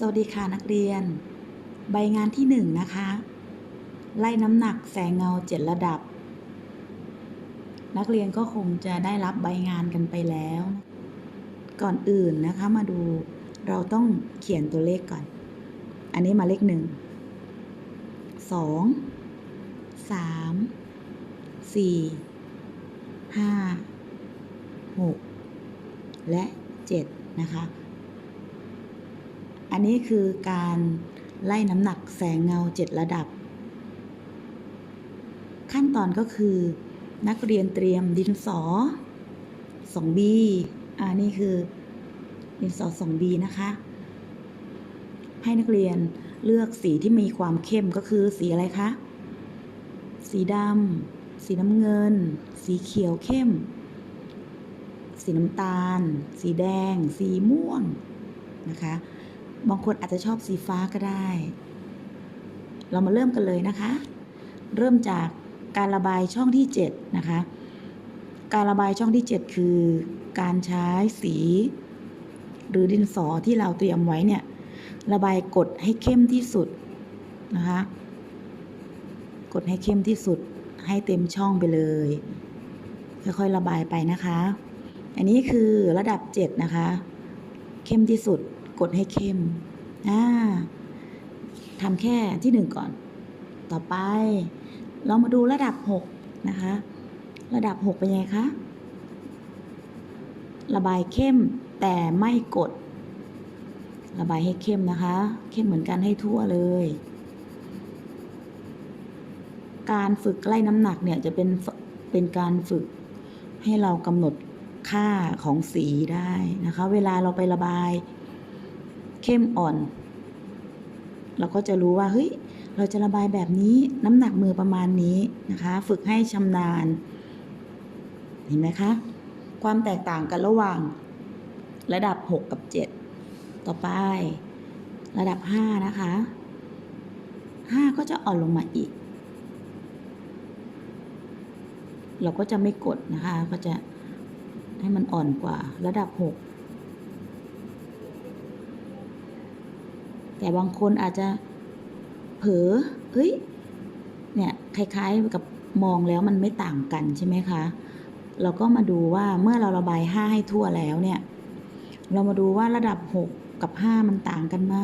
สวัสดีค่ะนักเรียน ใบงานที่หนึ่งนะคะ ไล่น้ำหนักแสงเงาเจ็ดระดับ นักเรียนก็คงจะได้รับใบงานกันไปแล้ว ก่อนอื่นนะคะมาดูเราต้องเขียนตัวเลขก่อน อันนี้มาเลขหนึ่งสองสามสี่ห้าหกและเจ็ดนะคะ อันนี้คือการไล่น้ำหนักแสงเงาเจ็ดระดับ ขั้นตอนก็คือ นักเรียนเตรียมดินสอ 2B อ่านี่คือดินสอ 2B นะคะ ให้นักเรียนเลือกสีที่มีความเข้มก็คือสีอะไรคะ สีดำ สีน้ำเงิน สีเขียวเข้ม สีน้ำตาล สีแดง สีม่วงนะคะ บางคนอาจจะชอบสีฟ้าก็ได้ เรามาเริ่มกันเลยนะคะ เริ่มจากการระบายช่องที่ 7 นะคะ การระบายช่องที่ 7 คือการใช้สี หรือดินสอที่เราเตรียมไว้เนี่ย ระบายกดให้เข้มที่สุดนะคะ กดให้เข้มที่สุดให้เต็มช่องไปเลย ค่อยๆระบายไปนะคะ อันนี้คือระดับ 7 นะคะ เข้มที่สุด กดให้เข้มอ่าทำแค่ที่หนึ่งก่อน ต่อไป เรามาดูระดับ 6 นะคะ ระดับ 6 เป็นยังไงคะ ระบายเข้มแต่ไม่กด ระบายให้เข้มนะคะ เข้มเหมือนกันให้ทั่วเลย การฝึกไล่น้ำหนักเนี่ยจะเป็นเป็นการฝึกให้เรากำหนดค่าของสีได้นะคะ เวลาเราไประบาย เข้มอ่อน เราก็จะรู้ว่าเฮ้ยเราจะระบายแบบนี้น้ำหนักมือประมาณนี้นะคะ ฝึกให้ชำนาญ เห็นไหมคะ ความแตกต่างกันระหว่าง ระดับ 6 กับ 7 ต่อไป ระดับ 5 นะคะ 5 ก็จะอ่อนลงมาอีก เราก็จะไม่กดนะคะ ก็จะให้มันอ่อนกว่าระดับ 6 แต่บางคนอาจจะเผลอเฮ้ย เนี่ย คล้ายๆกับมองแล้วมันไม่ต่างกันใช่ไหมคะ เราก็มาดูว่าเมื่อเราระบาย 5 ให้ทั่วแล้วเนี่ย เรามาดูว่าระดับ 6 กับ 5 มันต่างกันไหม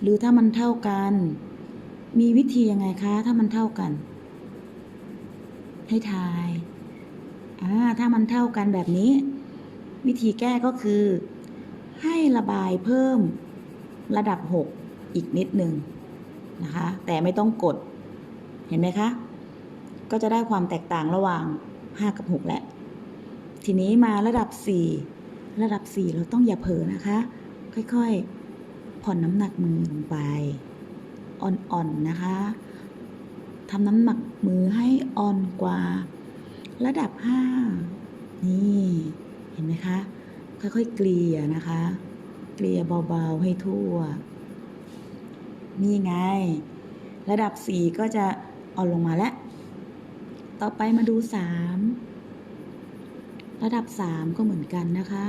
หรือถ้ามันเท่ากัน มีวิธียังไงคะ ถ้ามันเท่ากัน ให้ทาย อ่า ถ้ามันเท่ากันแบบนี้ วิธีแก้ก็คือ ให้ระบายเพิ่ม ระดับ 6 อีกนิดหนึ่งนะคะ แต่ไม่ต้องกด เห็นไหมคะ ก็จะได้ความแตกต่างระหว่าง 5 กับ 6 แหละ ทีนี้มาระดับ 4 ระดับ 4 เราต้องอย่าเผลอนะคะ ค่อยๆ ผ่อนน้ำหนักมือลงไป อ่อนๆนะคะทำน้ำหนักมือให้อ่อนกว่า ระดับ 5 นี่ เห็นไหมคะ ค่อยๆ เกลี่ยนะคะ เกลี่ยเบาๆให้ทั่ว นี่ไง ระดับ4ก็จะอ่อนลงมาแล้ว ต่อไปมาดู3ระดับ3ก็เหมือนกันนะคะ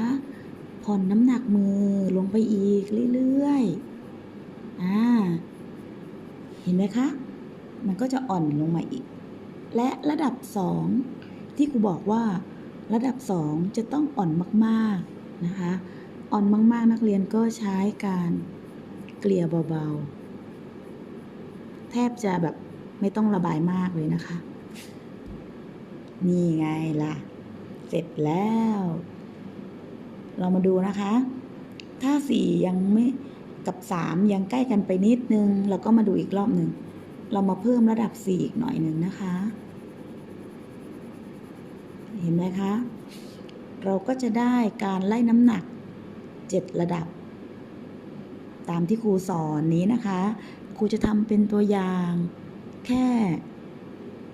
ผ่อนน้ำหนักมือลงไปอีกเรื่อยๆอ่าเห็นไหมคะ มันก็จะอ่อนลงมาอีก และระดับ2ที่ครูบอกว่า ระดับ2จะต้องอ่อนมากๆนะคะ อ่อนมากๆ นักเรียนก็ใช้การเกลี่ยเบาๆ แทบจะแบบไม่ต้องระบายมากเลยนะคะ นี่ไงล่ะ เสร็จแล้ว เรามาดูนะคะ ถ้าสี่ยังไม่กับสามยังใกล้กันไปนิดนึง เราก็มาดูอีกรอบหนึ่ง เรามาเพิ่มระดับสี่อีกหน่อยหนึ่งนะคะ เห็นไหมคะ เราก็จะได้การไล่น้ำหนัก เจ็ดระดับ ตามที่ครูสอนนี้นะคะ ครูจะทำเป็นตัวอย่างแค่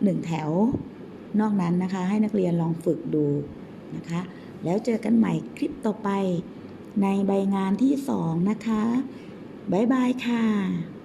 หนึ่งแถวนอกนั้นนะคะ ให้นักเรียนลองฝึกดูนะคะ แล้วเจอกันใหม่คลิปต่อไปในใบงานที่สองนะคะ บ๊ายบายค่ะ